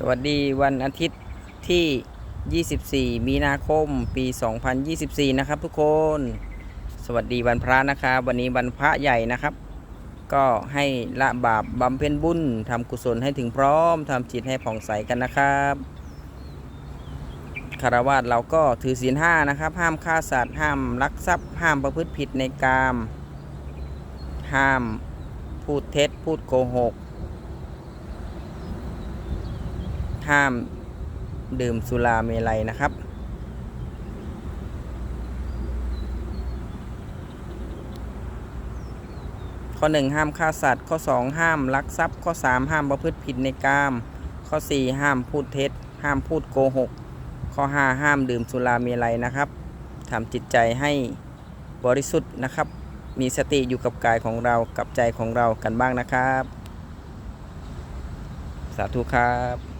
สวัสดีวันอาทิตย์ที่ 24 มีนาคม ปี 2024 นะครับทุกคน สวัสดีวันพระนะครับ วันนี้วันพระใหญ่นะครับ ก็ให้ละบาปบำเพ็ญบุญทำกุศลให้ถึงพร้อมทำจิตให้ผ่องใสกันนะครับคารวะเราก็ถือศีลห้านะครับ ห้ามฆ่าสัตว์ ห้ามลักทรัพย์ ห้ามประพฤติผิดในกาม ห้ามพูดเท็จพูดโกหก ห้ามดื่มสุราเมลัยนะครับ ข้อ 1 ห้ามฆ่าสัตว์ ข้อ 2 ห้ามลักทรัพย์ ข้อ 3 ห้ามประพฤติผิดในกาม ข้อ 4 ห้ามพูดเท็จ ห้ามพูดโกหก ข้อ 5 ห้ามดื่มสุราเมลัยนะครับทำจิตใจให้บริสุทธิ์นะครับ มีสติอยู่กับกายของเรากับใจของเรากันบ้างนะครับ สาธุครับ